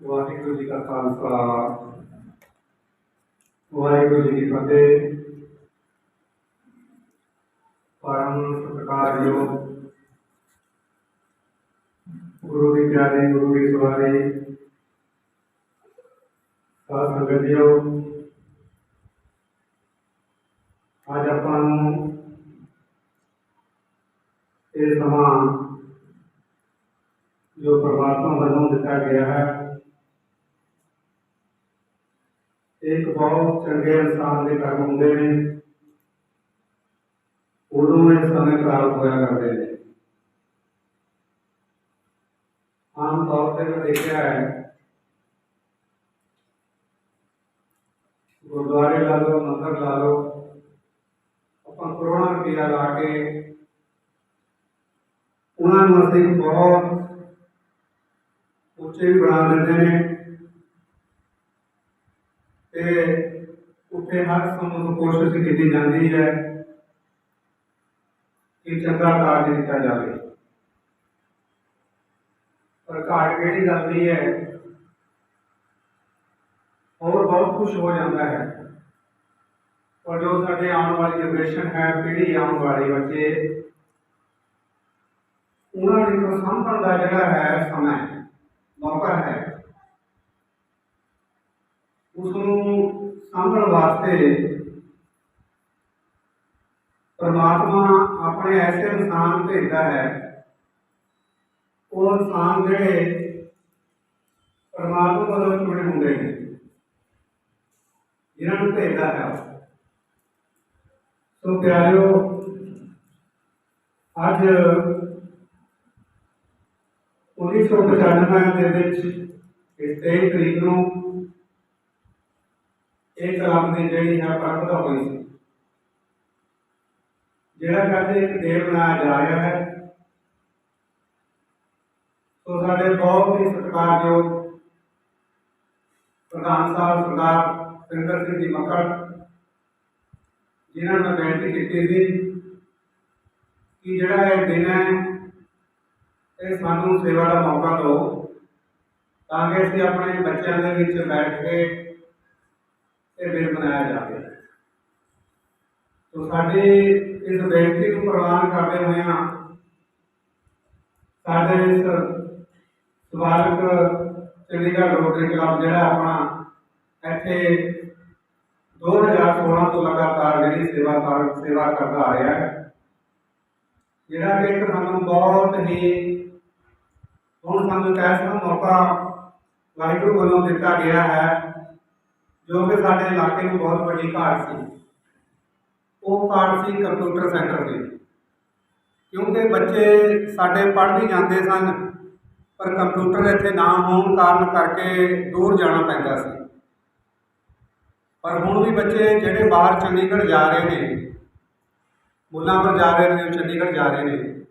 ਵਾਹਿਗੁਰੂ ਜੀ ਕਾ ਖਾਲਸਾ, ਵਾਹਿਗੁਰੂ ਜੀ ਕੀ ਫਤਿਹ। ਪਰਮ ਸਤਿਕਾਰਯੋਗ ਗੁਰੂ ਦੀ ਪਿਆਰੀ, ਗੁਰੂ ਦੀ ਸਵਾਰੀ ਸਾਧ ਸੰਗਤ ਜੀਓ ਅੱਜ ਆਪਾਂ ਨੂੰ ਇਹ ਸਮਾਂ ਜੋ ਪਰਮਾਤਮਾ ਵੱਲੋਂ ਦਿੱਤਾ ਗਿਆ ਹੈ ਇੱਕ ਬਹੁਤ ਚੰਗੇ ਇਨਸਾਨ ਦੇ ਕਰਮ ਹੁੰਦੇ ਨੇ। ਉਦੋਂ ਇਹ ਸਮੇਂ ਪ੍ਰਾਪਤ ਹੋਇਆ ਕਰਦੇ ਨੇ। ਆਮ ਤੌਰ ਤੇ ਮੈਂ ਦੇਖਿਆ ਹੈ। ਗੁਰਦੁਆਰੇ ਲਾ ਲਓ, ਮੰਦਰ ਲਾ ਲਓ, ਆਪਾਂ ਕਰੋੜਾਂ ਰੁਪਇਆ ਲਾ ਕੇ ਉਹਨਾਂ ਨੂੰ ਅਸੀਂ ਬਹੁਤ ਉੱਚੇ ਵੀ ਬਣਾ ਦਿੰਦੇ ਨੇ। ਤੇ ਉੱਥੇ ਹਰ ਸਮੇਂ ਕੋਸ਼ਿਸ਼ ਕੀਤੀ ਜਾਂਦੀ ਹੈ ਕਿ ਚੰਗਾ ਕਾਰਜ ਕੀਤਾ ਜਾਵੇ। ਪਰ ਘਾਟ ਕਿਹੜੀ ਗੱਲ ਦੀ ਹੈ? ਹੋਰ ਬਹੁਤ ਕੁਝ ਹੋ ਜਾਂਦਾ ਹੈ। ਪਰ ਜੋ ਸਾਡੇ ਆਉਣ ਵਾਲੀ ਜਨਰੇਸ਼ਨ ਹੈ, ਪੀੜ੍ਹੀ ਆਉਣ ਵਾਲੇ ਬੱਚੇ, ਉਹਨਾਂ ਨੂੰ ਸੰਭਣ ਦਾ ਜਿਹੜਾ ਹੈ, ਸਮਾਂ ਮੌਕਾ ਹੈ। ਉਸ ਨੂੰ ਸਾਂਭਣ ਵਾਸਤੇ ਪਰਮਾਤਮਾ ਆਪਣੇ ਐਸੇ ਇਨਸਾਨ ਭੇਜਦਾ ਹੈ। ਉਹ ਇਨਸਾਨ ਜਿਹੜੇ ਪਰਮਾਤਮਾ ਵੱਲੋਂ ਚੁਣੇ ਹੁੰਦੇ ਨੇ, ਜਿਨ੍ਹਾਂ ਨੂੰ ਭੇਜਦਾ ਹੈ ਸੋ ਪਿਆਰਿਓ, ਅੱਜ 1995 ਦੇ ਵਿੱਚ ਇਸ 23 ਤਰੀਕ ਨੂੰ ਇਹ ਕਲਾਮ ਜਿਹੜੀ ਹੈ ਪ੍ਰਾਪਤ ਹੋਈ। ਸੀ ਜਿਹੜਾ ਕਹਿੰਦੇ ਇੱਕ ਦੇਵ ਬਣਾਇਆ ਜਾ ਰਿਹਾ ਹੈ, ਸੋ ਸਾਡੇ ਬਹੁਤ ਹੀ ਸਤਿਕਾਰਯੋਗ ਪ੍ਰਧਾਨ ਸਾਹਿਬ ਸਰਦਾਰ ਸਿੰਦਰ ਸਿੰਘ ਜੀ ਮੱਕੜ, ਜਿਨ੍ਹਾਂ ਨੇ ਬੇਨਤੀ ਕੀਤੀ ਸੀ ਕਿ ਜਿਹੜਾ ਇਹ ਦਿਨ ਹੈ, ਇਹ ਸਾਨੂੰ ਸੇਵਾ ਦਾ ਮੌਕਾ ਦਿਓ, ਤਾਂ ਕਿ ਅਸੀਂ ਆਪਣੇ ਬੱਚਿਆਂ ਦੇ ਵਿੱਚ ਬੈਠ ਕੇ ਇਹ ਦਿਨ ਮਨਾਇਆ ਜਾਵੇ। ਸੋ ਸਾਡੀ ਇਸ ਬੇਨਤੀ ਨੂੰ ਪ੍ਰਵਾਨ ਕਰਦੇ ਹੋਏ ਸਾਡੇ ਇਸ ਸਵਾਲਕ ਚੰਡੀਗੜ੍ਹ ਰੋਟਰੀ ਕਲੱਬ ਜਿਹੜਾ ਆਪਣਾ ਇੱਥੇ 2016 ਤੋਂ ਲਗਾਤਾਰ ਜਿਹੜੀ ਸੇਵਾ ਕਰ ਸੇਵਾ ਕਰਦਾ ਆ ਰਿਹਾ ਹੈ। ਜਿਹੜਾ ਕਿ ਇੱਕ ਸਾਨੂੰ ਬਹੁਤ ਹੀ ਹੁਣ ਸਾਨੂੰ ਇੱਕ ਐਸਾ ਮੌਕਾ ਵਾਹਿਗੁਰੂ ਵੱਲੋਂ ਦਿੱਤਾ ਗਿਆ ਹੈ। ਜੋ ਕਿ ਸਾਡੇ ਇਲਾਕੇ ਨੂੰ ਬਹੁਤ ਵੱਡੀ ਘਾਟ ਸੀ। ਉਹ ਘਾਟ ਸੀ ਕੰਪਿਊਟਰ ਸੈਂਟਰ ਦੀ। ਕਿਉਂਕਿ ਬੱਚੇ ਸਾਡੇ ਪੜ੍ਹ ਵੀ ਜਾਂਦੇ ਸਨ, ਪਰ ਕੰਪਿਊਟਰ ਇੱਥੇ ਨਾ ਹੋਣ ਕਾਰਨ ਕਰਕੇ ਦੂਰ ਜਾਣਾ ਪੈਂਦਾ ਸੀ। ਪਰ ਹੁਣ ਵੀ ਬੱਚੇ ਜਿਹੜੇ ਬਾਹਰ ਚੰਡੀਗੜ੍ਹ ਜਾ ਰਹੇ ਨੇ, ਮੁੱਲਾਂਪੁਰ ਜਾ ਰਹੇ ਨੇ, ਚੰਡੀਗੜ੍ਹ ਜਾ ਰਹੇ ਨੇ।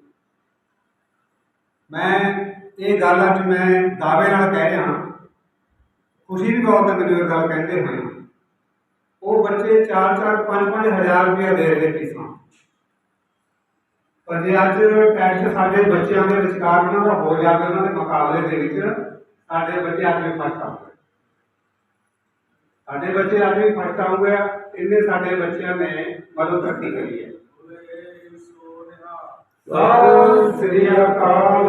ਮੈਂ ਇਹ ਗੱਲ ਅੱਜ ਮੈਂ ਦਾਅਵੇ ਨਾਲ ਕਹਿ ਰਿਹਾ ਖੁਸ਼ੀ ਵੀ ਬਹੁਤ ਹੈ ਮੈਨੂੰ ਇਹ ਗੱਲ ਕਹਿੰਦੇ ਹੋਏ ਉਹ ਬੱਚੇ 4-4 5-5 ਹਜ਼ਾਰ ਰੁਪਇਆ ਦੇ ਰਹੇ ਫੀਸਾਂ ਪਰ ਜੇ ਅੱਜ ਟੈਸਟ ਸਾਡੇ ਬੱਚਿਆਂ ਦੇ ਵਿਚਕਾਰ ਉਹਨਾਂ ਦਾ ਹੋ ਜਾਵੇ ਉਹਨਾਂ ਦੇ ਮੁਕਾਬਲੇ ਦੇ ਵਿੱਚ, ਸਾਡੇ ਬੱਚੇ ਅੱਜ ਵੀ ਫਸਟ ਆਉਂਦੇ ਸਾਡੇ ਬੱਚੇ ਅੱਜ ਫਸਟ ਆਉਂਗੇ ਇੰਨੇ ਸਾਡੇ ਬੱਚਿਆਂ ਨੇ ਮਦਦ ਤਰੱਕੀ ਕਰੀ ਹੈ। ਸਤਿ ਸ੍ਰੀ ਅਕਾਲ।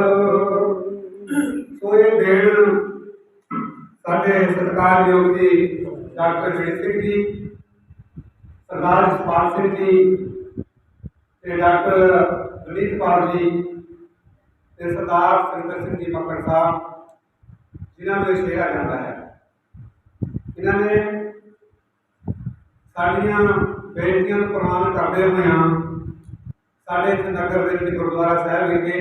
ਸੋ ਇਹ ਦੇਣ ਸਾਡੇ ਸਤਿਕਾਰਯੋਗ ਜੀ ਡਾਕਟਰ ਜੀਤ ਸਿੰਘ ਜੀ, ਸਰਦਾਰ ਜਸਪਾਲ ਸਿੰਘ ਜੀ ਤੇ ਡਾਕਟਰ ਦਲੀਪ ਕੌਰ ਜੀ ਤੇ ਸਰਦਾਰ ਸਿੰਦਰ ਸਿੰਘ ਜੀ ਮੱਕੜ ਸਾਹਿਬ, ਜਿਨ੍ਹਾਂ ਨੂੰ ਇਹ ਸ਼ੇਰਾ ਜਾਂਦਾ ਹੈ। ਇਹਨਾਂ ਨੇ ਸਾਡੀਆਂ ਬੇਨਤੀਆਂ ਨੂੰ ਪ੍ਰਵਾਨ ਕਰਦੇ ਹੋਇਆਂ ਸਾਡੇ ਇਸ ਨਗਰ ਦੇ ਵਿੱਚ ਗੁਰਦੁਆਰਾ ਸਾਹਿਬ ਵਿਖੇ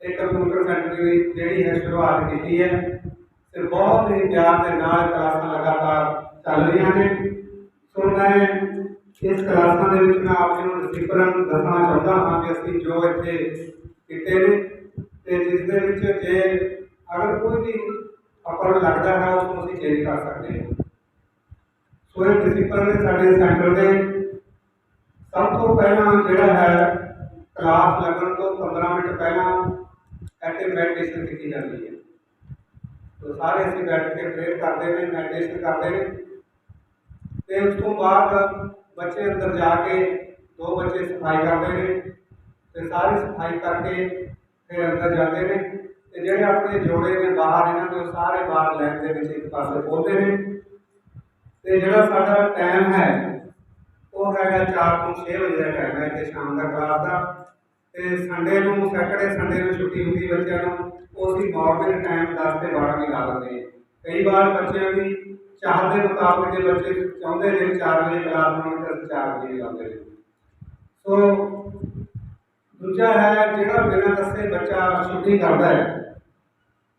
ਇੱਕ ਕੰਪਿਊਟਰ ਸੈਂਟਰ ਜਿਹੜੀ ਹੈ ਸ਼ੁਰੂਆਤ ਕੀਤੀ ਹੈ। ਤੇ ਬਹੁਤ ਹੀ ਪਿਆਰ ਦੇ ਨਾਲ ਕਲਾਸਾਂ ਲਗਾਤਾਰ ਚੱਲ ਰਹੀਆਂ ਨੇ ਸੋ ਮੈਂ ਇਸ ਕਲਾਸਾਂ ਦੇ ਵਿੱਚ ਮੈਂ ਆਪ ਜੀ ਨੂੰ ਨਸੀਬਰਨ ਦੱਸਣਾ ਚਾਹੁੰਦਾ ਹਾਂ ਕਿ ਅਸੀਂ ਜੋ ਇੱਥੇ ਕੀਤੇ ਨੇ ਤੇ ਜਿਸ ਦੇ ਵਿੱਚ ਜੇ ਅਗਰ ਕੋਈ ਵੀ ਆਪਾਂ ਨੂੰ ਲੱਗਦਾ ਹੈ ਉਸ ਨੂੰ ਅਸੀਂ ਚੇਂਜ ਕਰ ਸਕਦੇ ਹਾਂ ਸੋ ਇਹ ਪ੍ਰਿੰਸੀਪਲ ਨੇ ਸਾਡੇ ਸੈਂਟਰ ਦੇ ਸਭ ਤੋਂ ਪਹਿਲਾਂ ਜਿਹੜਾ ਹੈ ਕਲਾਸ ਲੱਗਣ ਤੋਂ 15 ਮਿੰਟ ਪਹਿਲਾਂ ਇੱਥੇ ਮੈਡੀਟੇਸ਼ਨ ਕੀਤੀ ਜਾਂਦੀ ਹੈ ਤੋ ਸਾਰੇ ਅਸੀਂ ਬੈਠ ਕੇ ਪ੍ਰੇਅਰ ਕਰਦੇ ਨੇ ਮੈਡੀਟੇਸ਼ਨ ਕਰਦੇ ਨੇ। ਤੇ ਉਸ ਤੋਂ ਬਾਅਦ ਬੱਚੇ ਅੰਦਰ ਜਾ ਕੇ ਦੋ ਬੱਚੇ ਸਫ਼ਾਈ ਕਰਦੇ ਨੇ ਤੇ ਸਾਰੀ ਸਫ਼ਾਈ ਕਰਕੇ ਫਿਰ ਅੰਦਰ ਜਾਂਦੇ ਨੇ ਤੇ ਜਿਹੜੇ ਆਪਣੇ ਜੋੜੇ ਨੇ ਬਾਹਰ, ਇਹਨਾਂ ਦੇ ਉਹ ਸਾਰੇ ਬਾਹਰ ਲੈਣ ਦੇ ਵਿੱਚ ਇੱਕ ਪਾਸੇ ਪਹੁੰਚਦੇ ਨੇ। ਤੇ ਜਿਹੜਾ ਸਾਡਾ ਟਾਈਮ ਹੈ, ਉਹ ਹੈਗਾ 4 ਤੋਂ 6 ਵਜੇ ਦਾ ਟਾਈਮ ਹੈ ਕਿ ਸ਼ਾਮ ਦਾ ਕਲਾਸ ਦਾ। ਤੇ ਸੰਡੇ ਨੂੰ ਸੈਟਰਡੇ ਸੰਡੇ ਨੂੰ ਛੁੱਟੀ ਹੁੰਦੀ ਬੱਚਿਆਂ ਨੂੰ ਉਹ ਅਸੀਂ ਮਾਰਨਿੰਗ ਟਾਈਮ 10 ਤੇ 12 ਵੀ ਲਾ ਦਿੰਦੇ ਕਈ ਵਾਰ ਬੱਚਿਆਂ ਦੀ ਚਾਹ ਦੇ ਮੁਤਾਬਕ ਜੇ ਬੱਚੇ ਚਾਹੁੰਦੇ ਨੇ 4 ਵਜੇ ਕਲਾਸ ਹੋਣੀ, ਤਾਂ 4 ਵਜੇ ਲਾਉਂਦੇ ਨੇ। ਸੋ, ਦੂਜਾ ਹੈ ਜਿਹੜਾ ਬਿਨਾਂ ਦੱਸੇ ਬੱਚਾ ਛੁੱਟੀ ਕਰਦਾ ਹੈ।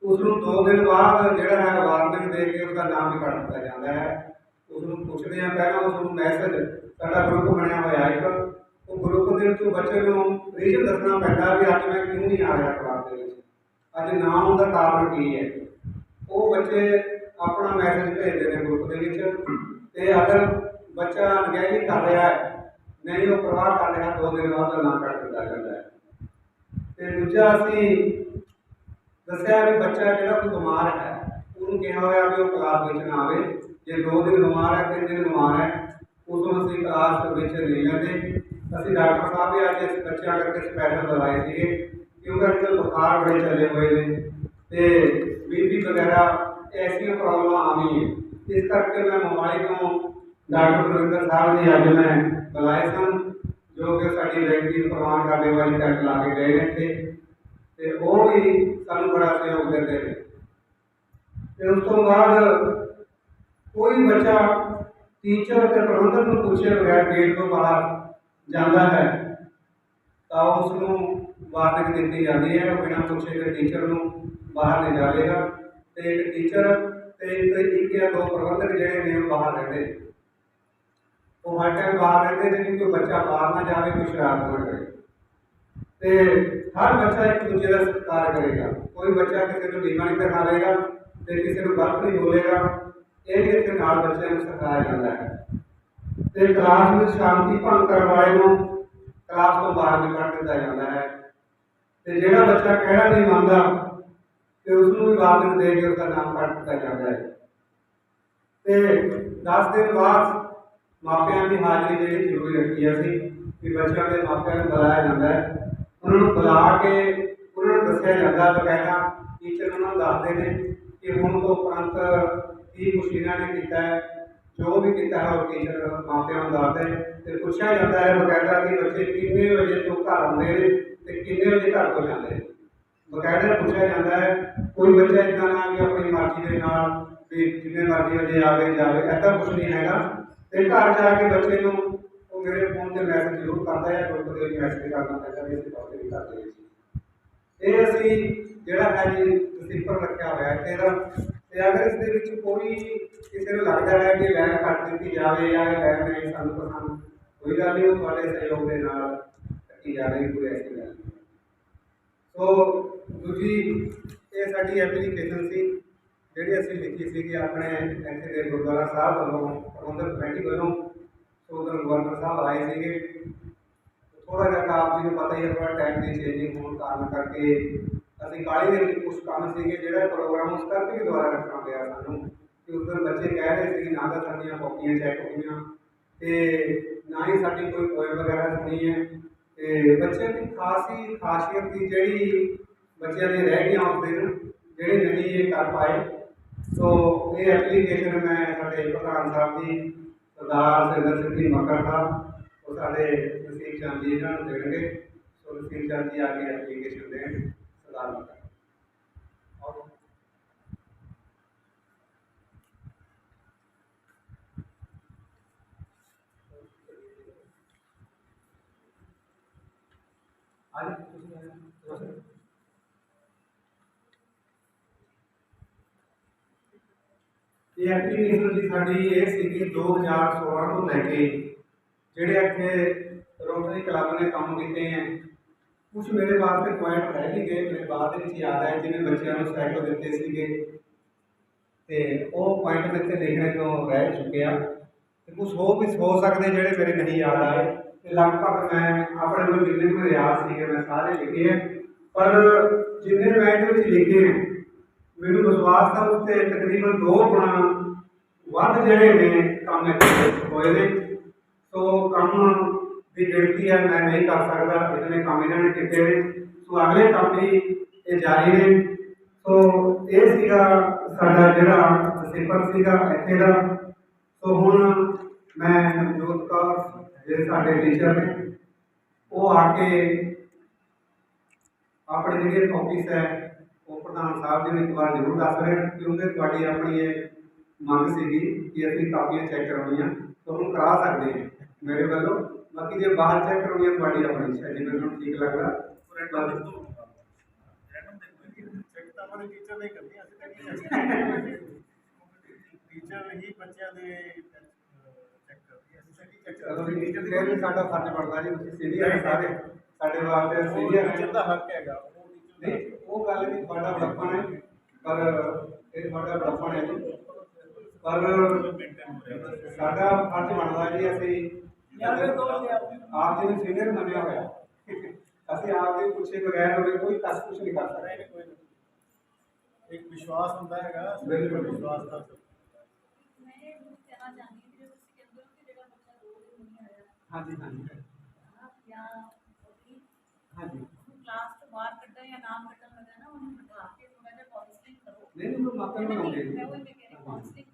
ਉਸ ਨੂੰ 2 ਦਿਨ ਬਾਅਦ ਜਿਹੜਾ ਹੈ ਵਾਰਨਿੰਗ ਦੇ ਕੇ ਉਹਦਾ ਨਾਮ ਵੀ ਕੱਟ ਦਿੱਤਾ ਜਾਂਦਾ ਹੈ। ਉਸ ਨੂੰ ਪੁੱਛਦੇ ਆ ਪਹਿਲਾਂ ਉਸ ਨੂੰ ਮੈਸੇਜ ਸਾਡਾ ਗਰੁੱਪ ਬਣਿਆ ਹੋਇਆ ਇੱਕ। ਉਹ ਗਰੁੱਪ ਦੇ ਵਿੱਚੋਂ ਬੱਚੇ ਨੂੰ ਰੀਜ਼ਨ ਦੱਸਣਾ ਪੈਂਦਾ ਵੀ ਅੱਜ ਮੈਂ ਕਿਉਂ ਨਹੀਂ ਆ ਰਿਹਾ ਕਲਾਸ ਦੇ ਵਿੱਚ? ਅੱਜ ਨਾ ਆਉਣ ਦਾ ਕਾਰਨ ਕੀ ਹੈ? ਉਹ ਬੱਚੇ ਆਪਣਾ ਮੈਸੇਜ ਭੇਜਦੇ ਨੇ ਗਰੁੱਪ ਦੇ ਵਿੱਚ ਤੇ ਅਗਰ ਬੱਚਾ ਅਣਗਹਿਲੀ ਕਰ ਰਿਹਾ ਹੈ, ਨਹੀਂ ਉਹ ਪ੍ਰਵਾਹ ਕਰ ਰਿਹਾ, ਦੋ ਦਿਨ ਬਾਅਦ ਉਹਦਾ ਨਾਮ ਦਿੱਤਾ ਜਾਂਦਾ ਹੈ। ਤੇ ਦੂਜਾ ਅਸੀਂ ਦੱਸਿਆ ਵੀ ਬੱਚਾ ਜਿਹੜਾ ਕੋਈ ਬਿਮਾਰ ਹੈ, ਉਹਨੂੰ ਕਿਹਾ ਹੋਇਆ ਵੀ ਉਹ ਕਲਾਸ ਵਿੱਚ ਨਾ ਆਵੇ। ਜੇ ਦੋ ਦਿਨ ਬਿਮਾਰ ਹੈ, ਤਿੰਨ ਦਿਨ ਬਿਮਾਰ ਹੈ, ਉਸ ਨੂੰ ਅਸੀਂ ਕਲਾਸ ਵਿੱਚ ਨਹੀਂ ਲੈਂਦੇ ਅਸੀਂ ਡਾਕਟਰ ਸਾਹਿਬ ਵੀ ਅੱਜ ਇਸ ਬੱਚਿਆਂ ਕਰਕੇ ਸਪੈਸ਼ਲ ਬੁਲਾਏ ਸੀਗੇ, ਕਿਉਂਕਿ ਅੱਜ ਕੱਲ੍ਹ ਬੁਖਾਰ ਬੜੇ ਚੱਲੇ ਹੋਏ ਨੇ ਤੇ ਬੀਪੀ ਵਗੈਰਾ ਐਸੀਆਂ ਪ੍ਰੋਬਲਮਾਂ ਆਉਂਦੀਆਂ ਇਸ ਕਰਕੇ ਮੈਂ ਮੋਬਾਈਲ ਤੋਂ ਡਾਕਟਰ ਗੁਰਵਿੰਦਰ ਸਾਹਿਬ ਜੀ ਅੱਜ ਮੈਂ ਬੁਲਾਏ ਸਨ ਜੋ ਕਿ ਸਾਡੀ ਵੈਕਟੀ ਪ੍ਰਮਾਣ ਕਰਦੇ ਵਾਲੀ ਟੈਸਟ ਲਾ ਕੇ ਗਏ ਨੇ ਇੱਥੇ ਤੇ ਉਹ ਵੀ ਸਾਨੂੰ ਬੜਾ ਸਹਿਯੋਗ ਦਿੰਦੇ ਨੇ। ਤੇ ਉਸ ਤੋਂ ਬਾਅਦ ਕੋਈ ਬੱਚਾ ਟੀਚਰ ਤੇ ਪ੍ਰਬੰਧਕ ਨੂੰ ਪੁੱਛੇ ਬਗੈਰ ਗੇਟ ਤੋਂ ਬਾਹਰ ਜਾਂਦਾ ਹੈ, ਤਾਂ ਉਸ ਨੂੰ ਵਾਰਨਿੰਗ ਦਿੱਤੀ ਜਾਂਦੀ ਹੈ, ਉਹ ਬਿਨਾਂ ਪੁੱਛੇ ਕਿ ਟੀਚਰ ਨੂੰ ਬਾਹਰ ਨਹੀਂ ਜਾਵੇਗਾ ਤੇ ਇੱਕ ਟੀਚਰ ਤੇ ਇੱਕ ਜਾਂ ਦੋ ਪ੍ਰਬੰਧਕ ਜਿਹੜੇ ਨੇ ਉਹ ਬਾਹਰ ਰਹਿੰਦੇ। ਉਹ ਹਰ ਟਾਈਮ ਬਾਹਰ ਰਹਿੰਦੇ ਨੇ ਕੋਈ ਬੱਚਾ ਬਾਹਰ ਨਾ ਜਾਵੇ, ਕੋਈ ਸ਼ਰਾਰਤ ਨਾ ਕਰੇ ਤੇ ਹਰ ਬੱਚਾ ਇੱਕ ਦੂਜੇ ਦਾ ਸਤਿਕਾਰ ਕਰੇਗਾ। ਕੋਈ ਬੱਚਾ ਕਿਸੇ ਨੂੰ ਬੀਮਾ ਨਹੀਂ ਦਿਖਾਵੇਗਾ ਤੇ ਕਿਸੇ ਨੂੰ ਗਲਤ ਨਹੀਂ ਬੋਲੇਗਾ। ਇਹ ਵੀ ਇੱਥੇ ਨਾਲ ਬੱਚਿਆਂ ਨੂੰ ਸਿਖਾਇਆ ਜਾਂਦਾ ਹੈ। ਤੇ ਕਲਾਸ ਵਿੱਚ ਸ਼ਾਂਤੀ ਭੰਗ ਕਰਨ ਵਾਲੇ ਨੂੰ ਕਲਾਸ ਤੋਂ ਬਾਹਰ ਵੀ ਦਿੱਤਾ ਜਾਂਦਾ ਹੈ। ਤੇ ਜਿਹੜਾ ਬੱਚਾ ਕਹਿਣਾ ਨਹੀਂ ਮੰਨਦਾ, ਤੇ ਉਸ ਨੂੰ ਵੀ ਵਾਪਸ ਦੇ ਕੇ ਉਸਦਾ ਨਾਮ ਕੱਢ ਦਿੱਤਾ ਜਾਂਦਾ ਹੈ। ਤੇ 10 ਦਿਨ ਬਾਅਦ ਮਾਪਿਆਂ ਦੀ ਹਾਜ਼ਰੀ ਜਿਹੜੀ ਜ਼ਰੂਰੀ ਰੱਖੀ ਹੈ ਅਸੀਂ ਵੀ ਬੱਚਿਆਂ ਦੇ ਮਾਪਿਆਂ ਨੂੰ ਬੁਲਾਇਆ ਜਾਂਦਾ ਹੈ। ਉਹਨਾਂ ਨੂੰ ਬੁਲਾ ਕੇ ਉਹਨਾਂ ਨੂੰ ਦੱਸਿਆ ਜਾਂਦਾ ਬਕਾਇਦਾ, ਟੀਚਰ ਉਹਨਾਂ ਨੂੰ ਦੱਸਦੇ ਨੇ ਕਿ ਹੁਣ ਤੋਂ ਉਪਰੰਤ ਕੀ ਕੁਛ ਇਹਨਾਂ ਨੇ ਕੀਤਾ ਹੈ ਜੋ ਵੀ ਕੀਤਾ ਹੈ, ਉਹ ਟੀਚਰ ਮਾਪਿਆਂ ਨੂੰ ਦੱਸਦੇ ਤੇ ਪੁੱਛਿਆ ਜਾਂਦਾ ਹੈ ਬਕਾਇਦਾ ਕਿ ਬੱਚੇ ਕਿੰਨੇ ਵਜੇ ਤੋਂ ਘਰ ਆਉਂਦੇ ਨੇ ਤੇ ਕਿੰਨੇ ਵਜੇ ਘਰ ਤੋਂ ਜਾਂਦੇ ਨੇ। ਬਕਾਇਦਾ ਪੁੱਛਿਆ ਜਾਂਦਾ ਹੈ, ਕੋਈ ਬੱਚਾ ਇਦਾਂ ਨਾ ਕਿ ਆਪਣੀ ਮਰਜ਼ੀ ਦੇ ਨਾਲ ਵੀ ਜਿੰਨੇ ਮਰਜ਼ੀ ਵਜੇ ਆਵੇ, ਜਾਵੇ ਐਦਾਂ ਕੁਝ ਨਹੀਂ ਹੈਗਾ। ਤੇ ਘਰ ਜਾ ਕੇ ਬੱਚੇ ਨੂੰ ਉਹ ਮੇਰੇ ਫੋਨ ਤੇ ਮੈਸੇਜ ਜ਼ਰੂਰ ਕਰਦਾ ਹੈ ਗਰੁੱਪ ਦੇ ਮੈਸੇਜ ਕਰਨਾ ਪੈਂਦਾ ਵੀ ਅਸੀਂ ਪਾਸੇ ਵੀ ਕਰਦੇ ਇਹ ਅਸੀਂ ਜਿਹੜਾ ਹੈ ਜੀ ਸਿਫਰ ਰੱਖਿਆ ਹੋਇਆ ਹੈ ਤੇ ਅਗਰ ਇਸ ਦੇ ਵਿੱਚ ਕੋਈ ਕਿਸੇ ਨੂੰ ਲੱਗਦਾ ਹੈ ਕਿ ਲਾਈਨ ਕੱਟ ਦਿੱਤੀ ਜਾਵੇ ਜਾਂ ਇਹ ਲਾਈਨ ਨਹੀਂ ਸਾਨੂੰ ਪਸੰਦ ਕੋਈ ਗੱਲ ਨਹੀਂ, ਉਹ ਤੁਹਾਡੇ ਸਹਿਯੋਗ ਦੇ ਨਾਲ ਕੱਟੀ ਜਾ ਰਹੀ ਕੋਈ ਐਸੀ ਗੱਲ ਸੋ ਦੂਜੀ, ਇਹ ਸਾਡੀ ਐਪਲੀਕੇਸ਼ਨ ਸੀ, ਜਿਹੜੀ ਅਸੀਂ ਲਿਖੀ ਸੀ ਕਿ ਆਪਣੇ ਇੱਥੇ ਦੇ ਗੁਰਦੁਆਰਾ ਸਾਹਿਬ ਵੱਲੋਂ, ਪ੍ਰਬੰਧਕ ਕਮੇਟੀ ਵੱਲੋਂ, ਸੋਦਰ ਗਵਰਨਰ ਸਾਹਿਬ ਆਏ ਸੀਗੇ। ਥੋੜਾ ਜਿਹਾ ਆਪ ਜੀ ਨੂੰ ਪਤਾ ਹੀ ਹੈ ਥੋੜਾ ਟਾਈਮ ਦੀ ਚੇਂਜਿੰਗ ਹੋਣ ਕਾਰਨ ਕਰਕੇ ਅਸੀਂ ਕਾਲੀ ਦੇ ਵਿੱਚ ਕੁਝ ਕੰਮ ਸੀਗੇ ਜਿਹੜਾ ਪ੍ਰੋਗਰਾਮ ਉਸ ਕਰਕੇ ਵੀ ਦੁਬਾਰਾ ਰੱਖਣਾ ਪਿਆ ਸਾਨੂੰ। ਕਿ ਉਸ ਦਿਨ ਬੱਚੇ ਕਹਿ ਰਹੇ ਸੀ, ਨਾ ਤਾਂ ਸਾਡੀਆਂ ਕਾਪੀਆਂ ਚੈੱਕ ਹੋਈਆਂ ਤੇ ਨਾ ਹੀ ਸਾਡੀ ਕੋਈ ਪੋਇਮ ਵਗੈਰਾ ਸੁਣੀ ਹੈ। ਤੇ ਬੱਚਿਆਂ ਦੀ ਖਾਸੀ, ਖਾਸੀਅਤ ਦੀ ਜਿਹੜੀ ਬੱਚਿਆਂ ਦੀ ਰਹਿ ਗਈਆਂ ਉਸ ਦਿਨ, ਜਿਹੜੇ ਨਹੀਂ ਇਹ ਕਰ ਪਾਏ। ਸੋ ਇਹ ਐਪਲੀਕੇਸ਼ਨ ਮੈਂ ਸਾਡੇ ਪ੍ਰਧਾਨ ਸਾਹਿਬ ਜੀ ਸਰਦਾਰ ਸਿੰਦਰ ਸਿੰਘ ਜੀ ਮੱਕੜ ਸਾਹਿਬ, ਉਹ ਸਾਡੇ ਨਸੀਬ ਚੰਦ ਜੀ ਇਹਨਾਂ ਨੂੰ ਦੇਣਗੇ। ਸੋ ਨਸੀਬ ਚੰਦ ਜੀ ਆ ਕੇ ਐਪਲੀਕੇਸ਼ਨ ਦੇਣ ਸਰਦਾਰ ਮੱਕੜ ਆਓ। ਅੱਜ ਤੁਸੀਂ ਆਏ ਹੋ? ਇਹ ਐਪਲੀਕੇਸ਼ਨ ਜੀ ਸਾਡੀ ਇਹ ਸੀਗੀ 2016 ਤੋਂ ਲੈ ਕੇ ਜਿਹੜੇ ਇੱਥੇ ਰੋਟਰੀ ਕਲੱਬ ਨੇ ਕੰਮ ਕੀਤੇ ਹੈ ਕੁਝ ਮੇਰੇ ਵਾਸਤੇ ਪੁਆਇੰਟ ਰਹਿ ਵੀ ਗਏ ਮੇਰੇ ਬਾਅਦ ਦੇ ਵਿੱਚ ਯਾਦ ਆਏ, ਜਿਵੇਂ ਬੱਚਿਆਂ ਨੂੰ ਸਾਈਕਲ ਦਿੱਤੇ ਸੀਗੇ। ਤੇ ਉਹ ਪੁਆਇੰਟ ਇੱਥੇ ਲਿਖਣੇ ਤੋਂ ਰਹਿ ਚੁੱਕੇ ਆ। ਤੇ ਕੁਝ ਹੋ ਵੀ ਹੋ ਸਕਦੇ ਜਿਹੜੇ ਮੇਰੇ ਨਹੀਂ ਯਾਦ ਆਏ। ਤੇ ਲਗਭਗ ਮੈਂ ਆਪਣੇ ਕੋਲ ਜਿੰਨੇ ਵੀ ਯਾਦ ਸੀਗੇ, ਮੈਂ ਸਾਰੇ ਲਿਖੇ ਹੈ ਪਰ ਜਿੰਨੇ ਮੈਂ ਇਹਦੇ ਵਿੱਚ ਲਿਖੇ ਹੈ ਮੈਨੂੰ ਵਿਸ਼ਵਾਸ ਹੈ ਉਸ ਤਕਰੀਬਨ ਦੋ ਗੁਣਾ ਵੱਧ ਜਿਹੜੇ ਨੇ ਕੰਮ ਇੱਥੇ ਹੋਏ ਨੇ। ਸੋ ਕੰਮ ਦੀ ਗਿਣਤੀ ਹੈ ਮੈਂ ਨਹੀਂ ਕਰ ਸਕਦਾ ਇਹਨਾਂ ਨੇ ਕੰਮ ਇਹਨਾਂ ਨੇ ਕੀਤੇ ਨੇ ਸੋ ਅਗਲੇ ਕੰਮ ਵੀ ਇਹ ਜਾਰੀ ਨੇ ਸੋ ਇਹ ਸੀਗਾ ਸਾਡਾ ਜਿਹੜਾ ਸਿਫਰ ਸੀਗਾ ਇੱਥੇ ਦਾ ਸੋ ਹੁਣ ਮੈਂ ਨਵਜੋਤ ਕੌਰ ਜਿਹੜੇ ਸਾਡੇ ਟੀਚਰ ਨੇ ਉਹ ਆ ਕੇ ਆਪਣੇ ਜਿਹੜੇ ਆਫਿਸ ਹੈ ਉਹ ਪ੍ਰਧਾਨ ਸਾਹਿਬ ਜੀ ਨੂੰ ਇੱਕ ਵਾਰ ਜ਼ਰੂਰ ਦੱਸ ਰਹੇ ਕਿਉਂਕਿ ਤੁਹਾਡੀ ਆਪਣੀ ਇਹ ਮੰਗ ਸੀਗੀ ਕਿ ਅਸੀਂ ਕਾਪੀਆਂ ਚੈੱਕ ਕਰਾਉਣੀਆਂ ਤਾਂ ਹੁਣ ਕਰਾ ਸਕਦੇ ਹਾਂ ਮੇਰੇ ਵੱਲੋਂ ਬਾਕੀ ਜੇ ਬਾਹਰ ਚੈੱਕ ਕਰਾਉਣੀਆਂ ਤੁਹਾਡੀ ਆਪਣੀ ਇੱਛਾ ਜਿਵੇਂ ਤੁਹਾਨੂੰ ਠੀਕ ਲੱਗਦਾ ਰੈਂਡਮ ਤੋਂ ਰੈਂਡਮ ਦੇਖੋ ਚੈੱਕ ਤਾਂ ਆਪਣੇ ਟੀਚਰ ਨਹੀਂ ਕਰਨੀ ਅਸੀਂ ਤਾਂ ਕੀ ਟੀਚਰ ਹੀ ਬੱਚਿਆਂ ਦੇ ਚੈੱਕ ਕਰਦੀ ਹੈ ਅਸੀਂ ਟੀਚਰ ਦੀ ਸਾਡਾ ਫਰਜ਼ ਬਣਦਾ ਜੀ ਤੁਸੀਂ ਸੀਨੀਅਰ ਸਾਰੇ। ਸਾਡੇ ਵਾਸਤੇ ਸੀਨੀਅਰ ਟੀਚਰ ਹੈ ਦਾ ਹੱਕ ਹੈਗਾ ਉਹ ਟੀਚਰ ਨਹੀਂ ਉਹ ਗੱਲ ਨਹੀਂ ਤੁਹਾਡਾ ਬੜਪਣ ਹੈ ਪਰ ਇਹ ਤੁਹਾਡਾ ਬੜਪਣ ਹੈ ਜੀ। ਪਰ ਮੇਨਟੇਨ ਹੋ ਰਿਹਾ। ਸਾਡਾ ਫਰਜ਼ ਬਣਦਾ ਜੀ ਅਸੀਂ ਆਪ ਜੀ ਨੂੰ ਸੀਨੀਅਰ ਮੰਨਿਆ ਹੋਇਆ ਅਸੀਂ ਆਪ ਦੇ ਪੁੱਛੇ ਬਗੈਰ ਉਹਦੇ ਕੋਈ ਤੱਕ ਕੁਝ ਨਹੀਂ ਕਰ ਸਕਦੇ ਨਹੀਂ ਕੋਈ ਨਹੀਂ। ਇੱਕ ਵਿਸ਼ਵਾਸ ਹੁੰਦਾ ਹੈਗਾ ਬਿਲਕੁਲ। ਵਿਸ਼ਵਾਸ ਦਾ ਮੈਂ ਇਹ ਕਹਿਣਾ ਚਾਹੁੰਦੀ ਹਾਂ ਕਿ ਤੁਸੀਂ ਕਹਿੰਦੇ ਹੋ ਕਿ ਜਿਹੜਾ ਬੱਚਾ ਦੋ ਦਿਨ ਨਹੀਂ ਆਇਆ ਹਾਂਜੀ ਹਾਂਜੀ ਹਨਾ, ਜਾਂ ਉਹਦੀ ਹਾਂਜੀ ਕਲਾਸ ਤੋਂ ਬਾਹਰ ਕੱਢਣ ਜਾਂ ਨਾਮ ਕੱਢਣ ਲੱਗਾ ਨਾ ਉਹਨੂੰ ਬਿਠਾ ਕੇ ਥੋੜਾ ਜਿਹਾ ਕਾਉਂਸਲਿੰਗ ਕਰੋ ਨਹੀਂ ਨਹੀਂ ਉਹ ਮਾਪੇ ਨੂੰ ਆਉਂਦੇ ਮੈਂ ਉਹ ਮੈਂ ਕਹਿੰਦੀ ਕਾਉਂਸਲਿੰਗ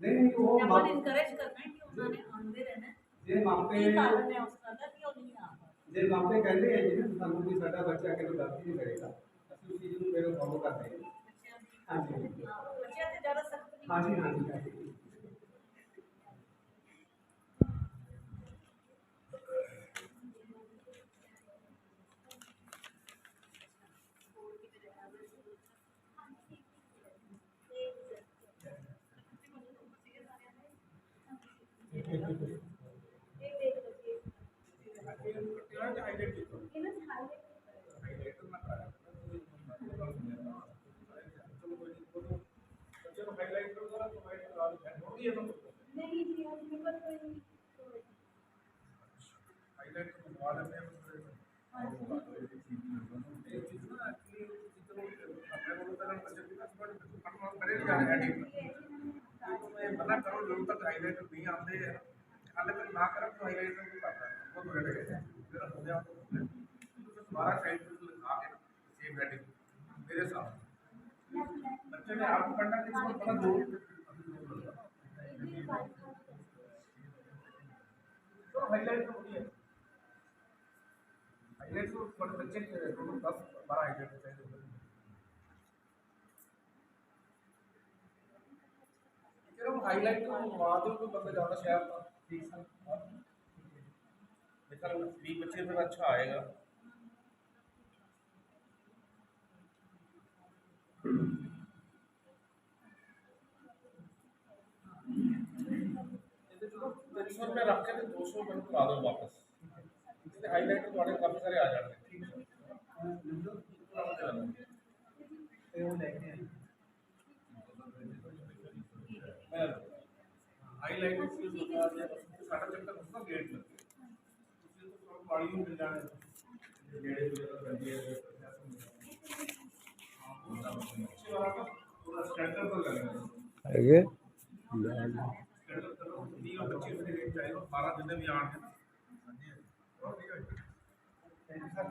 ਹੋ ਜਾਂਦੇ ਆ ਨਹੀਂ ਨਹੀਂ ਉਹ ਤੇ ਆਪਾਂ ਮਾਪੇ ਇਨਕਰੇਜ ਕਰਨਾ ਹੈ ਕਿ ਉਹਨਾਂ ਨੇ ਆਉਂਦੇ ਰਹਿਣਾ ਹੈ। ਜੇ ਮਾਪੇ ਕੀ ਕਾਰਨ ਹੈ ਉਸ ਦਾ ਕਿ ਉਹ ਨਹੀਂ ਆ ਪਾਉਂਦੇ ਜੇ ਮਾਪੇ ਕਹਿੰਦੇ ਆ ਜੀ ਨਾ ਸਾਨੂੰ ਵੀ ਸਾਡਾ ਬੱਚਾ ਕਿਤੇ ਗਲਤੀ ਨਹੀਂ ਕਰੇਗਾ ਅਸੀਂ ਉਸ ਚੀਜ਼ ਨੂੰ ਫਿਰ ਫੋਲੋ ਕਰਦੇ ਹਾਂ ਬੱਚਿਆਂ ਦੀ ਹਾਂਜੀ ਹਾਂ, ਬੱਚਿਆਂ ਤੇ ਜ਼ਿਆਦਾ ਸਖਤ ਨਹੀਂ ਹਾਂਜੀ ਹਾਂਜੀ ਹਾਂਜੀ ਨਹੀਂ ਜੀ ਉਹ ਮੇਰੇ ਕੋਲ ਕੋਈ ਨਹੀਂ ਹਾਈਲਾਈਟ ਤੋਂ ਬਾਅਦ ਆਪਣੇ ਆਪਣੇ ਕੋਲ ਤਾਂ ਬੱਚੇ ਦੀ ਬਟ ਪੜਨਾ ਕਰੇ ਜਾਣਾ ਐਡਿਟ ਮੈਂ ਮਨਾ ਕਰੋ ਜਦੋਂ हाईलाइट तो महादेव को ज़्यादा में तो अच्छा आएगा। रख के तो दो सौ रुपये करा दो वापस। हाईलाइट तो काफ़ी सारे आ जाते हैं। ठीक है। ਉਹ ਲੈ ਕੇ ਆਏ ਮੈਂ ਹਾਈਲਾਈਟ ਇਸ ਲਈ ਹੁੰਦਾ ਹੈ ਕਿ ਸਾਡਾ ਚੱਕਰ ਹੁੰਦਾ ਗੇਟ ਲੱਗੇ ਤੁਸੀਂ ਤਾਂ ਥੋੜਾ ਪਾਣੀ ਨੂੰ ਮਿਲ ਜਾਣਾ ਜਿਹੜੇ ਜਿਹੜੇ ਬੰਦੇ ਆ ਅੱਛੇ ਵਾਲਾ ਤਾਂ ਥੋੜਾ ਸਟੈਂਡਰਡ ਪਰ ਲੱਗਣਾ ਹੈਗੇ ਸਟੈਂਡਰਡ ਕਰੋ ਨਹੀਂ ਉਹ ਬੱਚੇ ਮੇਰੇ ਚਾਹੀਏ 12 ਜਿੰਨੇ ਵੀ ਆਣਗੇ ਹਾਂਜੀ ਹੋਰ ਠੀਕ ਹੈ ਥੈਂਕ ਯੂ ਸਰ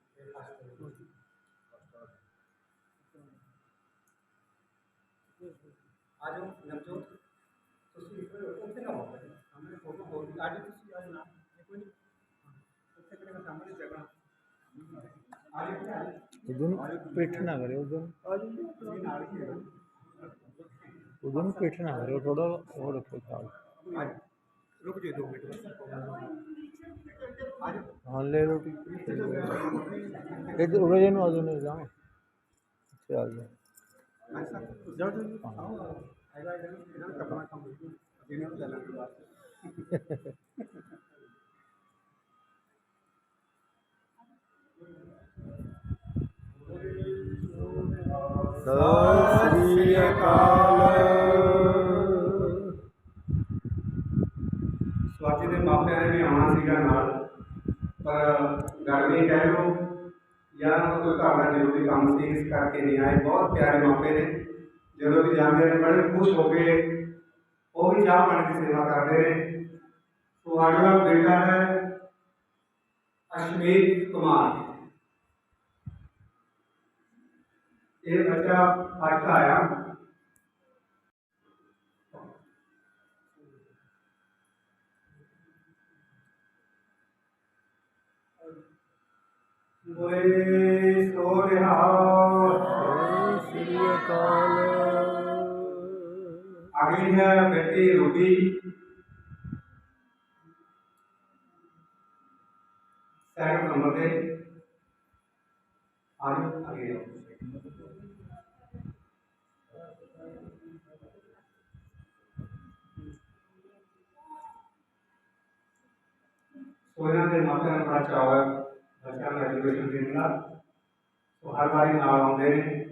ਆ ਜਾਓ ਨਵਜੋਤ ਤੁਸੀਂ ਉੱਥੇ ਨਾ ਹੋ ਸਾਹਮਣੇ ਫੋਟੋ ਹੋ ਆ ਜਾਓ ਤੁਸੀਂ ਆ ਜਾਓ ਕੋਈ ਨਹੀਂ ਉੱਥੇ ਕਿਹੜੇ ਸਾਹਮਣੇ ਜਗ੍ਹਾ ਆ ਜਾਓ ਉਦੋਂ ਪਿੱਠ ਨਾ ਕਰਿਓ ਉਦੋਂ ਆ ਜਾਓ ਤੁਸੀਂ ਨਾਲ ਹੀ ਹੋ ਉਦੋਂ ਪਿੱਠ ਨਾ ਕਰਿਓ ਥੋੜਾ ਹੋਰ ਰੱਖੋ ਸਾਲ ਰੁਕ ਜੇ 2 ਮਿੰਟ ਹਾਂ ਲੈ ਲਓ ਇੱਧਰ ਉਰੇ ਨੂੰ ਆ ਜਾਓ ਨਹੀਂ ਜਾਓ ਇੱਥੇ ਆ ਜਾਓ ਅੱਜ ਸਰ ਜਾਓ ਜਾਓ ਆਓ ਹੈਗਾ ਇਹਨਾਂ ਨੂੰ ਇਹਨਾਂ ਨੂੰ ਕੱਪੜਾ ਕੰਮ ਜਿਹਨੇ ਜਾਂ ਕੋਈ ਘਰ ਦਾ ਜ਼ਰੂਰੀ ਕੰਮ ਸੀ ਇਸ ਕਰਕੇ ਨਹੀਂ ਆਏ ਬਹੁਤ ਪਿਆਰੇ ਮਾਪੇ ਨੇ ਜਦੋਂ ਵੀ ਜਾਂਦੇ ਨੇ ਬੜੇ ਖੁਸ਼ ਹੋ ਕੇ ਉਹ ਵੀ ਚਾਹ ਪਾਣੀ ਦੀ ਸੇਵਾ ਕਰਦੇ ਨੇ ਸੋ ਅਗਲਾ ਬੇਟਾ ਹੈ ਅਸ਼ਮੀਤ ਕੁਮਾਰ ਇਹ ਬੱਚਾ ਅੱਜ ਆਇਆ ਬੋਲੇ ਸੋ ਰਿਹਾ ਸਤਿ ਸ੍ਰੀ ਅਕਾਲ ਅਗਲੀ ਹੈ ਬੇਟੀ ਰੂਬੀ ਸੈਕੰਡ ਨੰਬਰ ਤੇ ਆਜੋ ਅੱਗੇ ਆਓ ਸੋ ਇਹਨਾਂ ਦੇ ਮਾਪਿਆਂ ਨੂੰ ਬੜਾ ਚਾਅ ਹੈ ਬੱਚਿਆਂ ਨੂੰ ਐਜੂਕੇਸ਼ਨ ਦੇਣ ਦਾ ਸੋ ਹਰ ਵਾਰੀ ਨਾਲ ਆਉਂਦੇ ਨੇ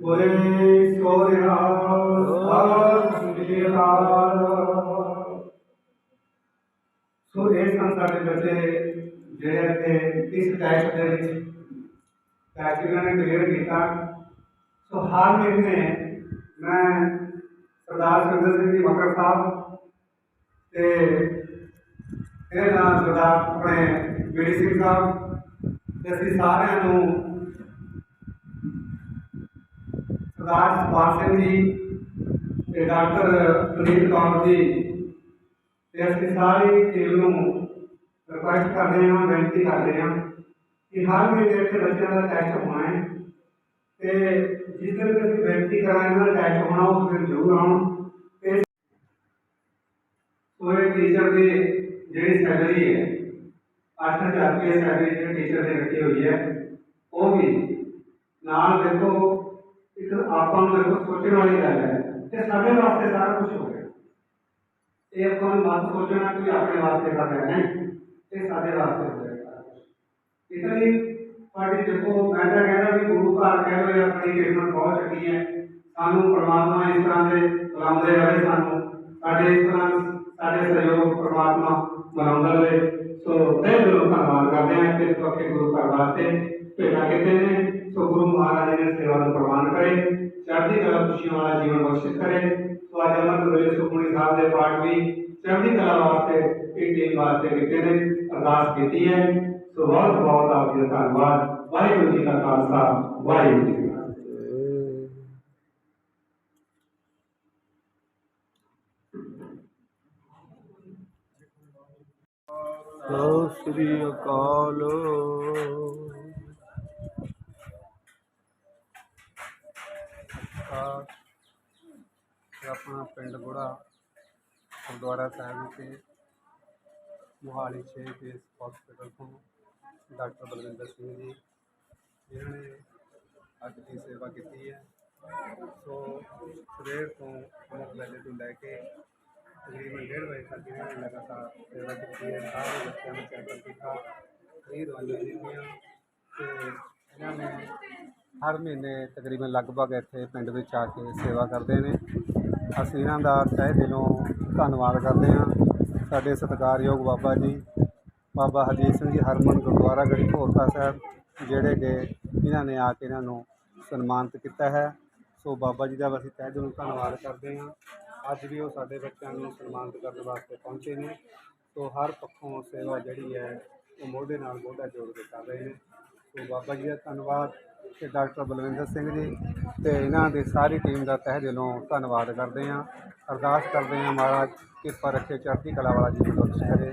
ਬੋਲੇ ਸੋ ਰਿਹਾ ਸਤਿ ਸ੍ਰੀ ਅਕਾਲ ਸੋ ਇਹ ਸਨ ਸਾਡੇ ਬੱਚੇ ਜਿਹੜੇ ਇੱਥੇ ਇਸ ਟੈਸਟ ਦੇ ਵਿੱਚ ਟੈਸਟ ਇਹਨਾਂ ਨੇ ਕਲੀਅਰ ਕੀਤਾ ਸੋ ਹਰ ਮਹੀਨੇ ਮੈਂ ਸਰਦਾਰ ਸੁਰਿੰਦਰ ਸਿੰਘ ਜੀ ਮਕਰ ਸਾਹਿਬ ਤੇ ਇਹਦੇ ਨਾਲ ਸਰਦਾਰ ਆਪਣੇ ਬੀੜੀ ਸਿੰਘ ਸਾਹਿਬ ਤੇ ਅਸੀਂ ਸਾਰਿਆਂ ਨੂੰ ਸਰਦਾਰ ਜਸਪਾਲ ਸਿੰਘ ਜੀ ਤੇ ਡਾਕਟਰ ਸੁਨੀਲ ਕੌਰ ਜੀ ਤੇ ਅਸੀਂ ਸਾਰੀ ਟੀਮ ਨੂੰ ਰਿਕੁਐਸਟ ਕਰਦੇ ਹਾਂ, ਬੇਨਤੀ ਕਰਦੇ ਹਾਂ ਕਿ ਹਰ ਮਹੀਨੇ ਇੱਥੇ ਬੱਚਿਆਂ ਦਾ ਟੈਸਟ ਹੋਣਾ ਹੈ। ਤੇ ਜਿਸ ਦਿਨ ਵੀ ਅਸੀਂ ਬੇਨਤੀ ਕਰਾਂਗੇ ਇਹਨਾਂ ਦਾ ਟੈਸਟ ਹੋਣਾ ਉਸ ਦਿਨ ਜ਼ਰੂਰ ਆਉਣ। ਤੇ ਸੋ ਇਹ ਟੀਚਰ ਦੀ ਜਿਹੜੀ ਸੈਲਰੀ ਹੈ 8000 ਰੁਪਏ ਸੈਲਰੀ ਜਿਹੜੀ ਟੀਚਰ ਦੀ ਰੱਖੀ ਹੋਈ ਹੈ, ਉਹ ਵੀ ਨਾਲ ਦੇਖੋ, ਇੱਕ ਆਪਾਂ ਨੂੰ ਦੇਖੋ ਸੋਚਣ ਵਾਲੀ ਗੱਲ ਹੈ ਕਿ ਸਾਡੇ ਵਾਸਤੇ ਸਾਰਾ ਕੁਝ ਹੋ ਗਿਆ। ਇਹ ਆਪਾਂ ਨੂੰ ਮਤ ਸੋਚਣਾ ਕਿ ਆਪਣੇ ਵਾਸਤੇ ਕਰ ਰਹੇ ਨਹੀਂ ਇਹ ਸਾਡੇ ਵਾਸਤੇ ਹੋ ਰਿਹਾ ਸਾਰਾ ਕੁਝ ਇਸ ਲਈ ਦੇਖੋ ਮੈਂ ਤਾਂ ਕਹਿੰਦਾ ਵੀ ਗੁਰੂ ਘਰ ਕਹਿ ਲਓ ਜਾਂ ਆਪਣੀ ਕਿਸਮਤ ਬਹੁਤ ਚੰਗੀ ਹੈ। ਸਾਨੂੰ ਪਰਮਾਤਮਾ ਇਸ ਤਰ੍ਹਾਂ ਦੇ ਬੁਲਾਉਂਦੇ ਰਹੇ ਸਾਨੂੰ। ਸਾਡੇ ਇਸ ਤਰ੍ਹਾਂ ਸਾਡੇ ਸਹਿਯੋਗ ਪਰਮਾਤਮਾ ਬਣਾਉਂਦਾ ਰਹੇ। ਸੋ ਤਹਿ ਦਿਲੋਂ ਧੰਨਵਾਦ ਕਰਦੇ ਹਾਂ ਕਿ ਪੱਕੇ ਗੁਰੂ ਘਰ ਵਾਸਤੇ ਭੇਟਾ ਕਿਤੇ ਨੇ। ਸੋ ਗੁਰੂ ਮਹਾਰਾਜ ਨੇ ਸੇਵਾ ਨੂੰ ਪ੍ਰਵਾਨ ਕਰੇ, ਚੜ੍ਹਦੀ ਕਲਾ ਖੁਸ਼ੀਆਂ ਵਾਲਾ ਜੀਵਨ ਬਖਸ਼ਿਸ਼ ਕਰੇ। ਸੋ ਅੱਜ ਅਮਰ ਵੇਲੇ ਸੁਖਮਨੀ ਸਾਹਿਬ ਦੇ ਪਾਠ ਵੀ ਚੜ੍ਹਦੀ ਕਲਾ ਵਾਸਤੇ, ਇਹ ਟੀਮ ਵਾਸਤੇ ਕੀਤੇ ਨੇ, ਅਰਦਾਸ ਕੀਤੀ ਹੈ। ਬਹੁਤ ਬਹੁਤ ਆਪ ਜੀ ਦਾ ਧੰਨਵਾਦ ਵਾਹਿਗੁਰੂ ਜੀ ਕਾ ਖਾਲਸਾ ਵਾਹਿਗੁਰੂ ਜੀ ਕੀ ਫਤਿਹ ਸਤਿ ਸ੍ਰੀ ਅਕਾਲ ਆ ਇਹ ਆਪਣਾ ਪਿੰਡ ਗੁੜਾ ਗੁਰਦੁਆਰਾ ਸਾਹਿਬ ਵਿਖੇ ਮੁਹਾਲੀ 6 ਫੇਸ ਹਸਪੀਟਲ ਤੋਂ ਡਾਕਟਰ ਬਲਵਿੰਦਰ ਸਿੰਘ ਜੀ, ਜਿਨ੍ਹਾਂ ਨੇ ਅੱਜ ਦੀ ਸੇਵਾ ਕੀਤੀ ਹੈ। ਸੋ ਸਵੇਰ ਤੋਂ ਮੁੱਖ ਵੇਲੇ ਤੋਂ ਲੈ ਕੇ ਤਕਰੀਬਨ ਡੇਢ ਵਜੇ ਤੱਕ ਇਹਨਾਂ ਨੇ ਲਗਾਤਾਰ ਸੇਵਾ ਕੀਤੀ ਹੈ, ਸਾਰੇ ਬੱਚਿਆਂ ਨੂੰ ਚੈੱਕਅਪ ਕੀਤਾ, ਕਈ ਦਵਾਈਆਂ ਦਿੱਤੀਆਂ ਤੇ ਇਹਨਾਂ ਨੇ ਹਰ ਮਹੀਨੇ ਤਕਰੀਬਨ ਲਗਭਗ ਇੱਥੇ ਪਿੰਡ ਵਿੱਚ ਆ ਕੇ ਸੇਵਾ ਕਰਦੇ ਨੇ। ਅਸੀਂ ਇਹਨਾਂ ਦਾ ਤਹਿ ਦਿਲੋਂ ਧੰਨਵਾਦ ਕਰਦੇ ਹਾਂ। ਸਾਡੇ ਸਤਿਕਾਰਯੋਗ ਬਾਬਾ ਜੀ ਬਾਬਾ ਹਰਜੀਤ ਸਿੰਘ ਜੀ ਹਰਮਨ ਗੁਰਦੁਆਰਾ ਗੜੀ ਭੋਰਕਾ ਸਾਹਿਬ, ਜਿਹੜੇ ਕਿ ਇਹਨਾਂ ਨੇ ਆ ਕੇ ਇਹਨਾਂ ਨੂੰ ਸਨਮਾਨਿਤ ਕੀਤਾ ਹੈ। ਸੋ ਬਾਬਾ ਜੀ ਦਾ ਅਸੀਂ ਤਹਿ ਦਿਲੋਂ ਧੰਨਵਾਦ ਕਰਦੇ ਹਾਂ। ਅੱਜ ਵੀ ਉਹ ਸਾਡੇ ਬੱਚਿਆਂ ਨੂੰ ਸਨਮਾਨਿਤ ਕਰਨ ਵਾਸਤੇ ਪਹੁੰਚੇ ਨੇ। ਸੋ ਹਰ ਪੱਖੋਂ ਸੇਵਾ ਜਿਹੜੀ ਹੈ, ਉਹ ਮੋਢੇ ਨਾਲ ਮੋਢਾ ਜੋੜ ਕੇ ਕਰ ਰਹੇ ਨੇ। ਸੋ ਬਾਬਾ ਜੀ ਦਾ ਧੰਨਵਾਦ ਤੇ ਡਾਕਟਰ ਬਲਵਿੰਦਰ ਸਿੰਘ ਜੀ ਤੇ ਇਹਨਾਂ ਦੀ ਸਾਰੀ ਟੀਮ ਦਾ ਤਹਿ ਦਿਲੋਂ ਧੰਨਵਾਦ ਕਰਦੇ ਹਾਂ। ਅਰਦਾਸ ਕਰਦੇ ਹਾਂ ਮਹਾਰਾਜ ਕਿਰਪਾ ਰੱਖੇ ਚੜ੍ਹਦੀ ਕਲਾ ਵਾਲਾ ਜੀਵਨ ਬਖਸ਼ ਕਰੇ।